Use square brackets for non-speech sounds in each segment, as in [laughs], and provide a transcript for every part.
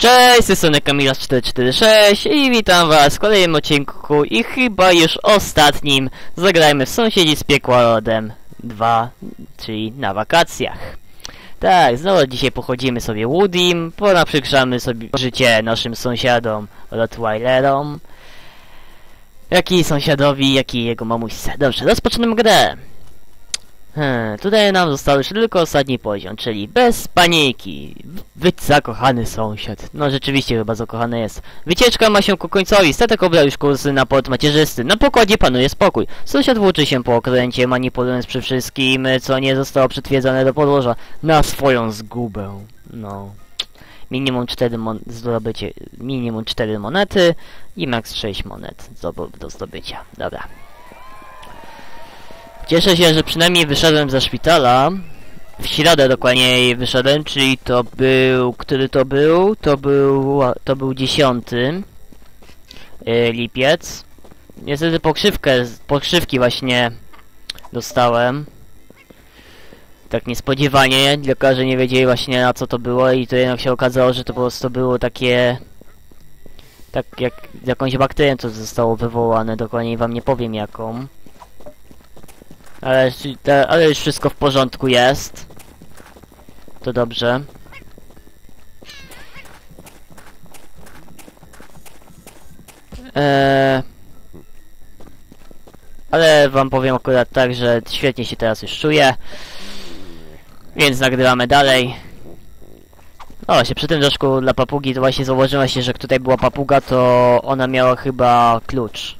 Cześć, z strony Kamilas446 i witam was w kolejnym odcinku i chyba już ostatnim zagrajmy w Sąsiedzi z Piekła Rodem 2, czyli na wakacjach. Tak, znowu dzisiaj pochodzimy sobie Woodim, ponaprzykrzamy sobie życie naszym sąsiadom Rottweilerom, jak i sąsiadowi, jak i jego mamuśce. Dobrze, rozpoczynamy grę. Hmm, tutaj nam został już tylko ostatni poziom, czyli bez paniki. Być zakochany sąsiad. No rzeczywiście chyba zakochany jest. Wycieczka ma się ku końcowi, statek obrał już kursy na port macierzysty. Na pokładzie panuje spokój. Sąsiad włóczy się po okręcie, manipulując przy wszystkim, co nie zostało przytwierdzone do podłoża. Na swoją zgubę. No. Minimum 4 mon zdobycie, minimum 4 monety i max 6 monet do, do zdobycia. Dobra. Cieszę się, że przynajmniej wyszedłem ze szpitala. W środę dokładniej wyszedłem, czyli to był... Który to był? To był... To był 10 yy, lipiec. Niestety pokrzywkę, pokrzywki właśnie dostałem. Tak niespodziewanie, lekarze nie wiedzieli właśnie na co to było i to jednak się okazało, że to po prostu było takie... Tak jak jakąś bakterię to zostało wywołane, dokładniej wam nie powiem jaką. Ale, ale już wszystko w porządku jest. To dobrze. Eee, ale wam powiem akurat tak, że świetnie się teraz już czuję. Więc nagrywamy dalej. O, się przy tym daszku dla papugi to właśnie zauważyłem się, że tutaj była papuga, to ona miała chyba klucz.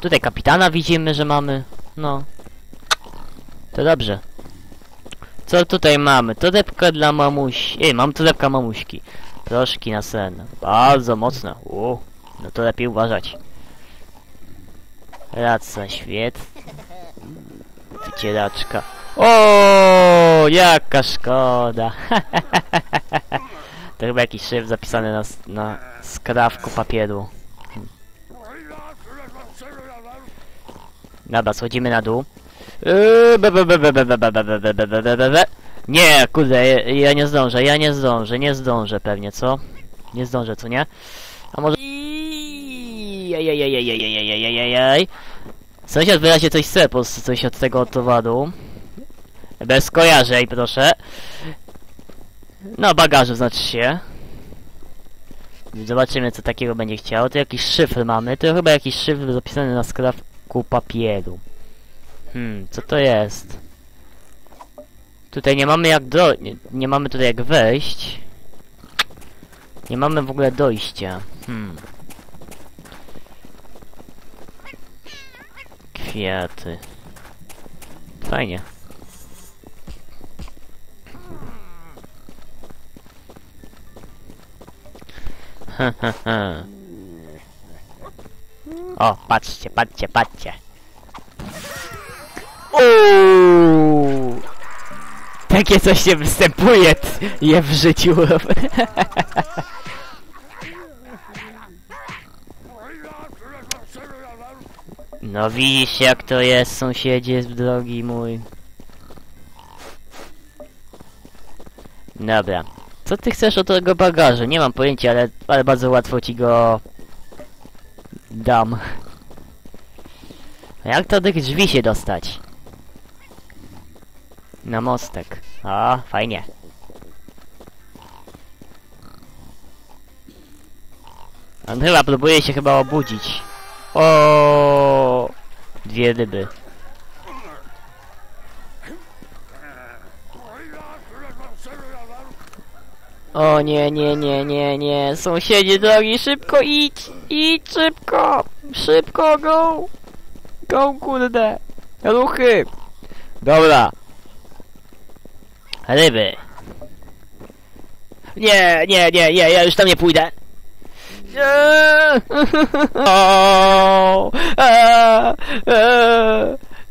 Tutaj kapitana widzimy, że mamy. No. To dobrze. Co tutaj mamy? Torebka dla mamusi. Ej, mam torebka mamuśki. Proszki na sen. Bardzo mocne. U, no to lepiej uważać. Raca świet. Wycieraczka. O, jaka szkoda. [laughs] to chyba jakiś szyf zapisany na, na skrawku papieru. Dobra, schodzimy na dół. Nie, kurde, ja nie zdążę, ja nie zdążę, nie zdążę pewnie, co? Nie zdążę, co nie? A może... Sąsiad wyraźnie coś chce, po coś od tego towadu. Bez proszę. No, bagażu znaczy się. Zobaczymy, co takiego będzie chciał. To jakiś szyfr mamy. To chyba jakiś szyfr zapisany na skraft skrawku papieru. Hmm, co to jest? Tutaj nie mamy jak do... Nie, nie mamy tutaj jak wejść. Nie mamy w ogóle dojścia. Hmm. Kwiaty. Fajnie. Ha, ha, ha. O, patrzcie, patrzcie, patrzcie. Uuu. Takie coś się występuje je w życiu. [laughs] No widzisz jak to jest sąsiedzie drogi mój. Dobra. Co ty chcesz od tego bagażu? Nie mam pojęcia, ale, ale bardzo łatwo ci go dam. A jak to do tych drzwi się dostać? Na mostek. O, fajnie. On chyba próbuje się chyba obudzić. O, Dwie ryby. O nie, nie, nie, nie, nie. Sąsiedzie drogi, szybko idź! Idź szybko! Szybko, go! Go, kurde! Ruchy! Dobra. Ryby. Nie, nie, nie, nie, ja już tam nie pójdę. Nie!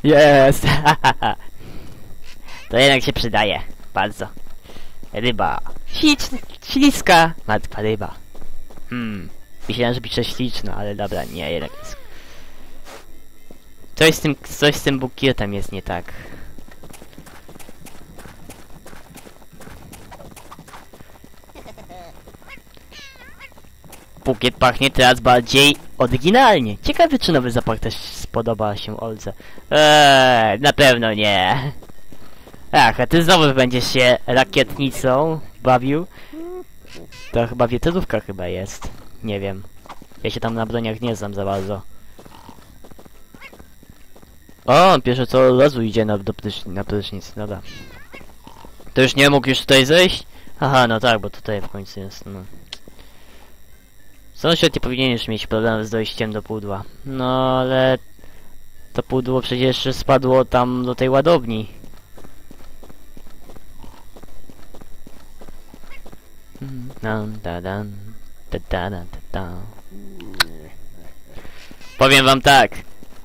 [laughs] Jest! [laughs] To jednak się przydaje. Bardzo. Ryba. Ślicz, śliska. Martwa ryba. Hmm. Myślałem, że pisze śliczna, ale dobra, nie, jednak jest. Coś z tym, coś z tym bukietem jest nie tak. Pukiet pachnie teraz bardziej oryginalnie. Ciekawy, czy nowy zapach też spodoba się Olce. Eee, na pewno nie. Ach, a ty znowu będziesz się rakietnicą bawił? To chyba wietrówka chyba jest. Nie wiem. Ja się tam na broniach nie znam za bardzo. O, on pierwsze co od razu idzie na, do prysz, na prysznic, dobra. To już nie mógł już tutaj zejść? Aha, no tak, bo tutaj w końcu jest, no. Sąsiad nie powinien już mieć problemu z dojściem do pudła. No, ale... To pudło przecież spadło tam do tej ładowni. Powiem wam tak.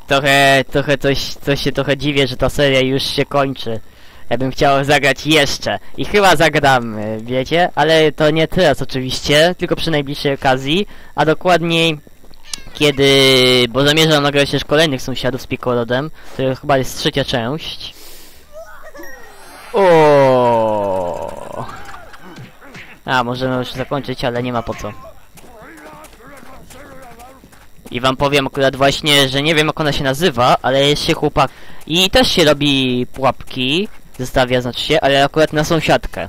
Trochę, trochę coś, coś się trochę dziwię, że ta seria już się kończy. Ja bym chciał zagrać jeszcze. I chyba zagram, y, wiecie? Ale to nie teraz oczywiście, tylko przy najbliższej okazji. A dokładniej kiedy... Bo zamierzam nagrać też kolejnych sąsiadów z Pikolodem. To chyba jest trzecia część. O. A, możemy już zakończyć, ale nie ma po co. I wam powiem akurat właśnie, że nie wiem jak ona się nazywa, ale jest się chłopak. I też się robi pułapki, zestawia znaczy się, ale akurat na sąsiadkę.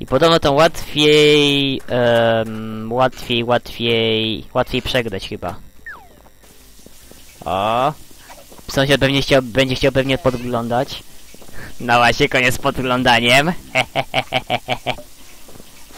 I podobno to łatwiej, em, łatwiej, łatwiej, łatwiej przegrać chyba. O. Sąsiad pewnie chciał, będzie chciał pewnie podglądać. No właśnie, koniec z podglądaniem. [laughs]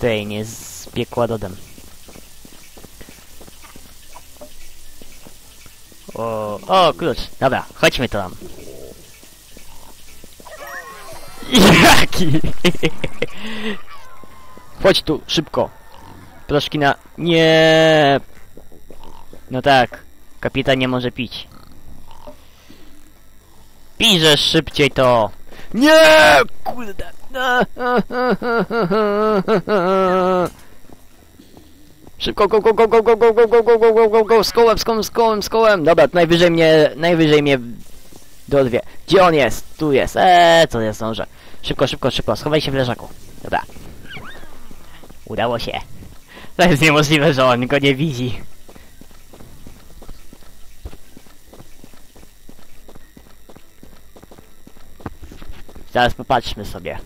tej, nie z piekła dodem. O, o, klucz. Dobra, chodźmy tam. Jaki? [laughs] Chodź tu, szybko. Proszki na... Nie. No tak. Kapitan nie może pić. Pijże szybciej to. Nie! Kurde. Szybko, go, go, go, go, go, go, go, go, go, go, go, go, go, z kołem, z kołem, z kołem, z kołem. Dobra, najwyżej mnie, najwyżej mnie dorwie. Gdzie on jest? Tu jest. Eee, co jest zdążę. Szybko, szybko, szybko, schowaj się w leżaku. Dobra. Udało się. To jest niemożliwe, że on go nie widzi. Zaraz popatrzmy sobie.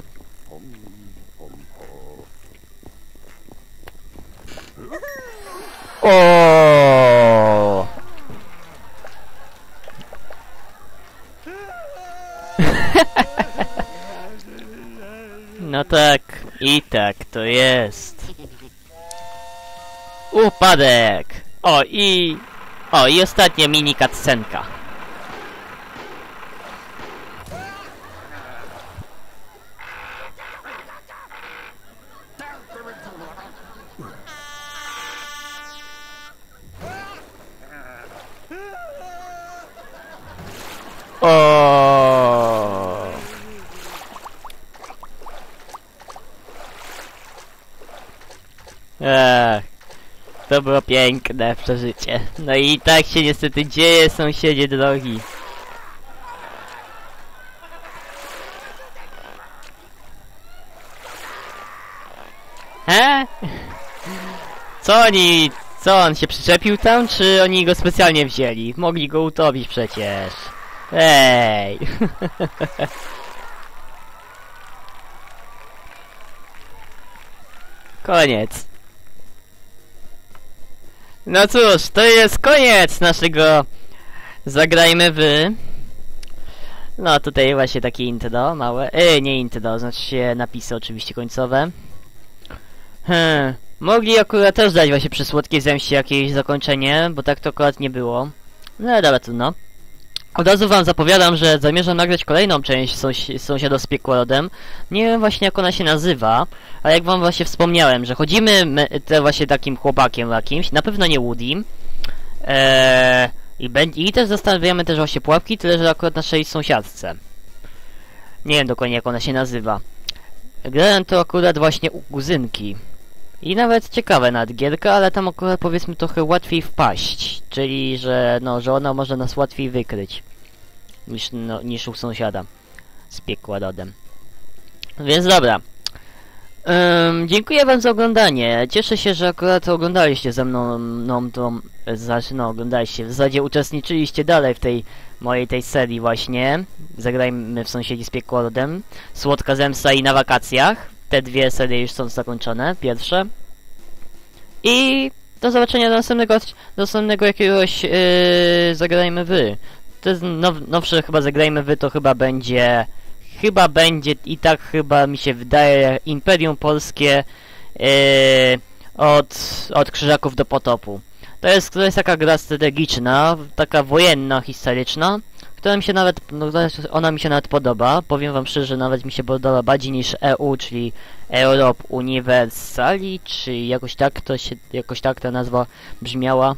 O! [laughs] No tak, i tak to jest. Upadek! O i... O i ostatnia mini cutscenka. O. Ech, to było piękne przeżycie. No i tak się niestety dzieje, sąsiedzie drogi. He? Co oni... Co, on się przyczepił tam, czy oni go specjalnie wzięli? Mogli go utopić przecież. Ej! [laughs] Koniec. No cóż, to jest koniec naszego Zagrajmy wy. No tutaj właśnie takie intro małe. Ej, nie intro, znaczy się napisy oczywiście końcowe. Hmm. Mogli akurat też dać właśnie przy słodkiej zemście jakieś zakończenie, bo tak to akurat nie było. No dobra, trudno. Od razu wam zapowiadam, że zamierzam nagrać kolejną część sąsi sąsiada z piekłodem. Nie wiem właśnie jak ona się nazywa, ale jak wam właśnie wspomniałem, że chodzimy te właśnie takim chłopakiem jakimś, na pewno nie Woodim. Eee, i, I też zastanawiamy też właśnie pułapki, tyle że akurat naszej sąsiadce. Nie wiem dokładnie jak ona się nazywa. Grałem to akurat właśnie u kuzynki. I nawet ciekawe nad gierka, ale tam akurat powiedzmy trochę łatwiej wpaść. Czyli, że no, że ona może nas łatwiej wykryć. Niż, no, niż u sąsiada. Z piekładodem. Więc dobra. Ym, dziękuję wam za oglądanie. Cieszę się, że akurat oglądaliście ze mną no, tą, znaczy no, oglądaliście, w zasadzie uczestniczyliście dalej w tej mojej tej serii właśnie. Zagrajmy w sąsiedzi z piekłodem. Słodka zemsta i na wakacjach. Te dwie serie już są zakończone, pierwsze. I do zobaczenia do następnego, do następnego jakiegoś yy, zagrajmy wy. To jest now, nowsze chyba zagrajmy wy, to chyba będzie, chyba będzie i tak chyba mi się wydaje Imperium Polskie yy, od, od Krzyżaków do Potopu. To jest, to jest taka gra strategiczna, taka wojenna, historyczna, która mi się nawet, no, ona mi się nawet podoba. Powiem wam szczerze, nawet mi się podoba bardziej niż EU, czyli Europe Universali, czy jakoś tak to się, jakoś tak ta nazwa brzmiała.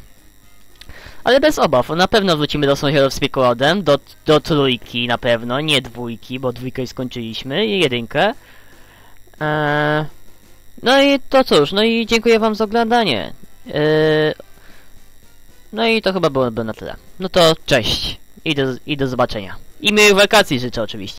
Ale bez obaw, na pewno wrócimy do sąsiadów z Piekolodem, do, do trójki na pewno, nie dwójki, bo dwójkę skończyliśmy, i jedynkę. Eee, no i to cóż, no i dziękuję wam za oglądanie. Eee, no i to chyba byłoby na tyle. No to cześć i do, i do zobaczenia. I miłych wakacji życzę oczywiście.